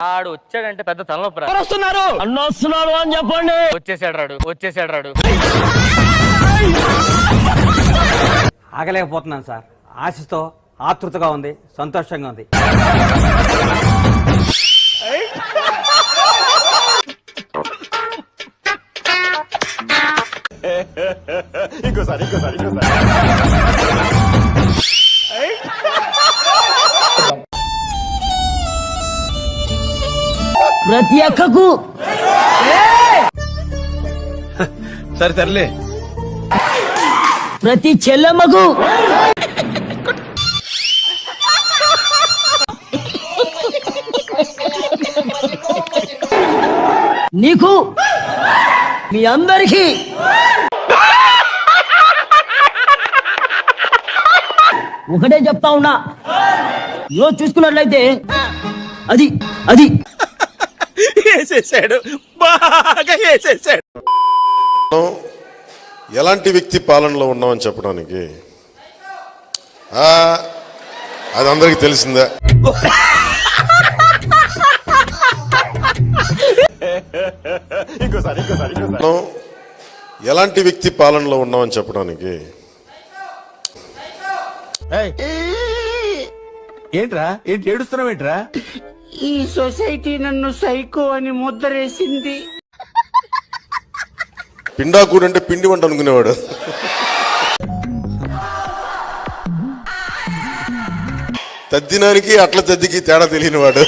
ఆడు వచ్చాడంటే పెద్ద తలనొప్పి రా. వస్తున్నారు అన్న వస్తున్నాడు అని చెప్పండి. వచ్చేసాడు రాడు వచ్చేసాడు రాడు. ఆగలేకపోతున్నాను సార్. ఆశతో ఆతృతగా ఉంది సంతోషంగా ఉంది. ప్రతి అక్కకు సరే సర్లే. ప్రతి చెల్లెమ్మకు. నీకు మీ అందరికీ. ఒకటే చెప్తా ఉన్నా. ఈరోజు చూసుకున్నట్లయితే అది అది. వేసేసాడు. బాగా వేసేసాడు. ఎలాంటి వ్యక్తి పాలనలో ఉన్నామని చెప్పడానికి? ఆ, అది అందరికీ తెలిసిందే. మనం ఎలాంటి వ్యక్తి పాలనలో ఉన్నామని చెప్పడానికి? ఏంట్రా? ఏంటి ఏడుస్తున్నావు ఏంట్రా ఈ సొసైటీ నన్ను సైకో అని ముద్రేసింది. పిండాకూడు అంటే పిండి వంట అనుకునేవాడు. తద్దినానికి అట్ల తద్దికి తేడా తెలియనివాడు.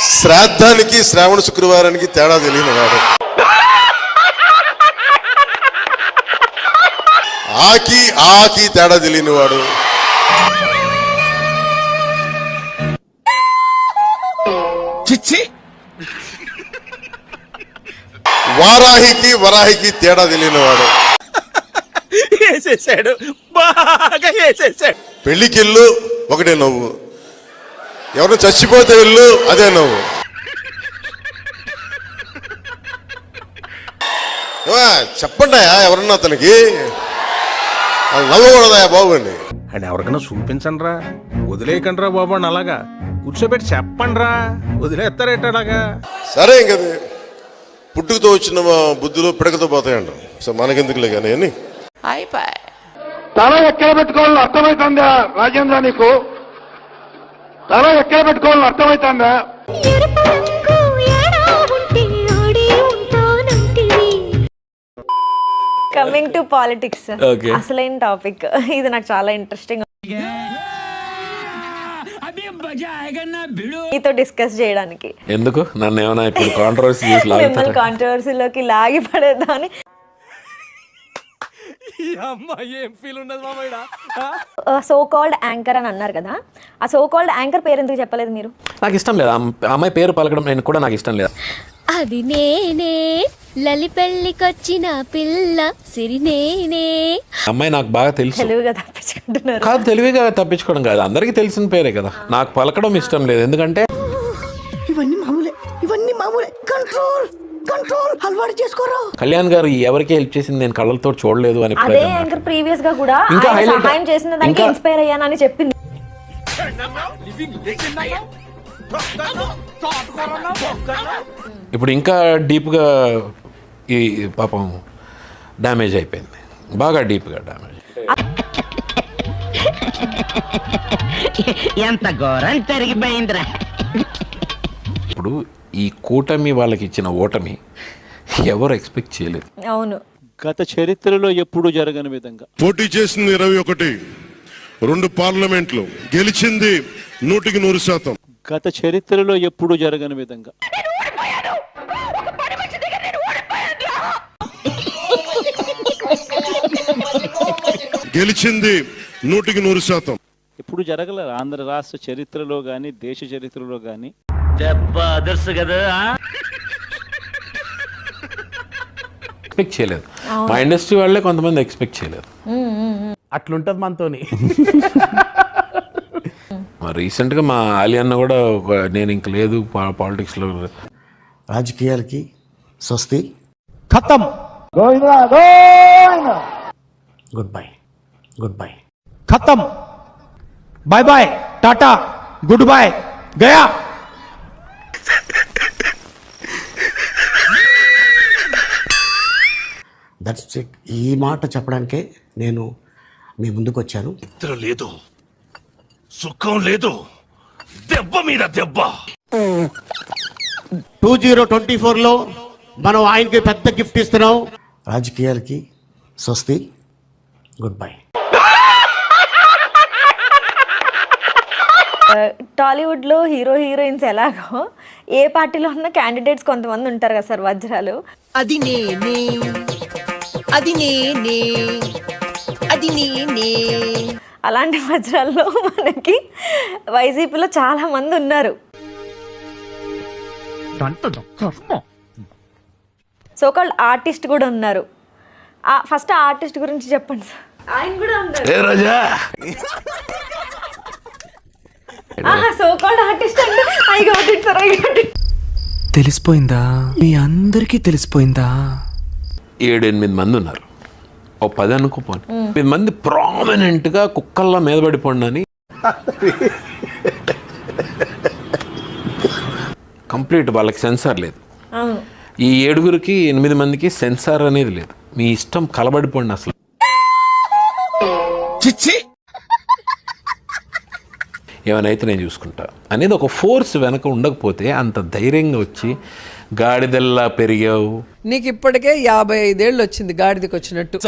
శ్రాద్ధానికి శ్రావణ శుక్రవారానికి తేడా తెలియనివాడు. ఆకి ఆకి తేడా తెలియనివాడు. చిచ్చి. వారాహికి వరాహికి తేడా తెలియనివాడు. వేసేసాడు. బాగా వేసేసాడు. పెళ్ళికెళ్ళు ఒకటే నవ్వు. ఎవరు చచ్చిపోతే వెళ్ళు అదే నవ్వు. చెప్పండి ఎవరన్నా అతనికి? నవ్వకూడదా బాబు అండి ఎవరికైనా చూపించండి రా వదిలేయకండి రా బాబు అని అలాగా. కూర్చోబెట్టి చెప్పండి రా వదిలేస్తారేట అలాగా? సరే ఇంకది పుట్టుకతో వచ్చిన బుద్ధులు పిడకతో పోతాయంట. సో మనకెందుకులే కానీ అని తల ఎక్కడ పెట్టుకోవాలని అర్థమవుతుందా రాజేంద్ర నీకు? తల ఎక్కడ పెట్టుకోవాలని అర్థమవుతుందా కమింగ్ టు పాలిటిక్స్ అసలైన టాపిక్ ఇది నాకు చాలా ఇంట్రెస్టింగ్ మీతో డిస్కస్ చేయడానికి. ఎందుకు? నన్ను ఏమైనా ఇప్పుడు కాంట్రవర్సీ మిమ్మల్ని కాంట్రవర్సీలోకి లాగి మామయ్య సో కాల్డ్ యాంకర్ అని అన్నారు కదా. ఆ సో కాల్డ్ యాంకర్ పేరు ఎందుకు చెప్పలేదు మీరు? నాకు ఇష్టం లేదు. అమ్మాయి పేరు పలకడం నేను కూడా నాకు ఇష్టం లేదు. అది నేనే లలి పెళ్ళికొచ్చిన పిల్ల సిరి నేనే అమ్మాయి నాకు బాగా తెలుసు తెలివిగా తప్పించుకుంటున్నారు కాదు తెలివిగా తప్పించుకోవడం కాదు అందరికీ తెలిసిన పేరే కదా నాకు పలకడం ఇష్టం లేదు ఎందుకంటే ఇవన్నీ మామూలే ఇవన్నీ మామూలే కంట్రోల్ కంట్రోల్ అలవాటు చేసుకోరా కళ్యాణ్ గారు ఎవరికి హెల్ప్ చేసింది నేను కళ్ళతో చూడలేదు అని అదే యాంకర్ ప్రీవియస్గా కూడా ఇంకా ఆయన highlight- సహాయం చేసిన దానికి ఇంకా- ఇన్స్పైర్ అయ్యానని చెప్పింది ఇప్పుడు ఇంకా డీప్గా ఈ పాపం డ్యామేజ్ అయిపోయింది. బాగా డీప్గా డ్యామేజ్ ఎంత ఘోరం జరిగిపోయిందిరా. ఇప్పుడు ఈ కూటమి వాళ్ళకి ఇచ్చిన ఓటమి ఎవరు ఎక్స్పెక్ట్ చేయలేదు. అవును. గత చరిత్రలో ఎప్పుడు జరగని విధంగా. పోటీ చేసింది ఇరవై ఒకటి రెండు పార్లమెంట్లు గెలిచింది నూటికి నూరు శాతం. గత చరిత్రలో ఎప్పుడు జరగని విధంగా. గెలిచింది నూటికి నూరు శాతం. ఎప్పుడు జరగలేదు ఆంధ్ర రాష్ట్ర చరిత్రలో కానీ దేశ చరిత్రలో కానీ దెబ్బ అదర్స్ కదా ఎక్స్పెక్ట్ చేయలేదు. మా ఇండస్ట్రీ వాళ్ళే కొంతమంది ఎక్స్పెక్ట్ చేయలేదు. అట్లుంటది మనతోని. మరి రీసెంట్గా మా ఆలి అన్న కూడా ఒక నేను ఇంక లేదు పాలిటిక్స్లో. రాజకీయాలకి స్వస్తి. ఖతం. గుడ్ బై గుడ్ బై ఖతం bye bye tata good bye Gaya that's it ఈ మాట చెప్పడానికే నేను మీ ముందుకు వచ్చాను. నిద్ర లేదు. సుఖం లేదు. దెబ్బ మీద దెబ్బ. టూ జీరో ట్వంటీ ఫోర్లో మనం ఆయనకి పెద్ద గిఫ్ట్ ఇస్తున్నాం. రాజకీయాలకి స్వస్తి. గుడ్ బై టాలీవుడ్లో హీరో హీరోయిన్స్ ఎలాగో ఏ పార్టీలో ఉన్న క్యాండిడేట్స్ కొంతమంది ఉంటారు కదా సార్ వజ్రాలు? అది నేనే. అది నేనే. అది నేనే. అలాంటి వజ్రాల్లో మనకి వైసీపీలో చాలా మంది ఉన్నారు. సోకాల్డ్ ఆర్టిస్ట్ కూడా ఉన్నారు. ఫస్ట్ ఆర్టిస్ట్ గురించి చెప్పండి సార్. ఆయన కూడా ఉన్నారు రాజా సోకాల్డ్ ఆర్టిస్ట్ అంటే I got it sir I got it తెలిసిపోయిందా? మీ అందరికీ తెలిసిపోయిందా? ఏడెనిమిది మంది ఉన్నారు. ఓ పది అనుకోపోను. ఎనిమిది మంది ప్రామినెంట్గా కుక్కల్లా మీద పడిపోండి అని. కంప్లీట్ వాళ్ళకి సెన్సార్ లేదు. ఈ ఏడుగురికి ఎనిమిది మందికి సెన్సార్ అనేది లేదు. మీ ఇష్టం కలబడిపోండి అసలు. ఏమైనా అయితే నేను చూసుకుంటా. అనేది ఒక ఫోర్స్ వెనక ఉండకపోతే అంత ధైర్యంగా వచ్చి గాడిదల్లా పెరిగావు. నీకు ఇప్పటికే యాభై ఐదేళ్ళు వచ్చింది గాడిదకి వచ్చినట్టు.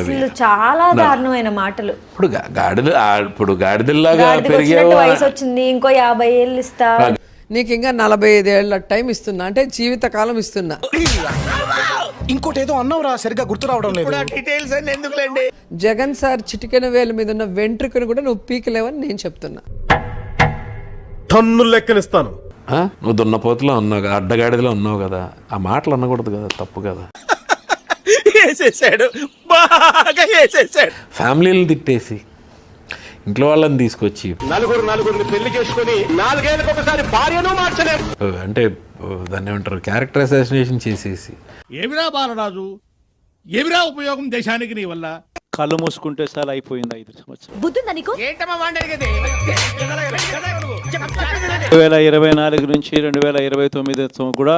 అసలు చాలా దారుణమైన మాటలు. ఇప్పుడు గా- గాడిద ఆ- ఇప్పుడు గాడిదల్లాగా గాడిదకి పెరిగావు? వచ్చినట్టు వయసు వచ్చింది ఇంకో యాభై ఏళ్ళు ఇస్తా. నీకు ఇంకా నలభై ఐదేళ్ళ టైం ఇస్తున్నా అంటే జీవితకాలం ఇస్తున్నా. ఇంకోటి ఏదో అన్నావురా సరిగ్గా గుర్తు రావడం లేదు. డీటెయిల్స్ అన్ని ఎందుకులేండి? జగన్ సార్ చిటికెన వేల మీద ఉన్న వెంట్రుకను కూడా నువ్వు పీకలేవని నేను చెప్తున్నా. టన్నులు లెక్కనిస్తాను. ఆ? నువ్వు దున్నపోతులో ఉన్నావు కదా అడ్డగాడిదలో ఉన్నావు కదా ఆ మాటలు అనకూడదు కదా తప్పు కదా. వేసేసాడు బాగా వేసేసాడు. ఫ్యామిలీని తిట్టేసి ఇంట్లో వాళ్ళని తీసుకొచ్చి. నలుగురు నలుగురిని పెళ్ళి చేసుకుని నాలుగేళ్ళకి ఒకసారి భార్యను మార్చలేం. ఆ, అంటే దాన్ని ఏమంటారు? క్యారెక్టర్ అసాసినేషన్ చేసేసి. ఏమిరా బాలరాజు? ఏమిరా ఉపయోగం దేశానికి నీ వల్ల? కళ్ళు మూసుకుంటే సార్ అయిపోయింది ఐదు సంవత్సరాలు. నీకు? రెండు వేల ఇరవై నాలుగు నుంచి రెండు వేల ఇరవై తొమ్మిది కూడా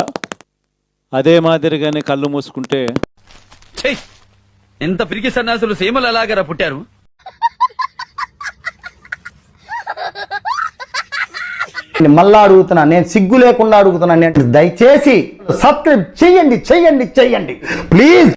అదే మాదిరిగానే కళ్ళు మూసుకుంటే ఎంత పిరికి సన్నాసులు సీమలు ఎలాగరా పుట్టారు? మళ్ళా అడుగుతున్నా నేను సిగ్గు లేకుండా అడుగుతున్నా నేను దయచేసి సబ్స్క్రైబ్ చెయ్యండి చెయ్యండి చెయ్యండి ప్లీజ్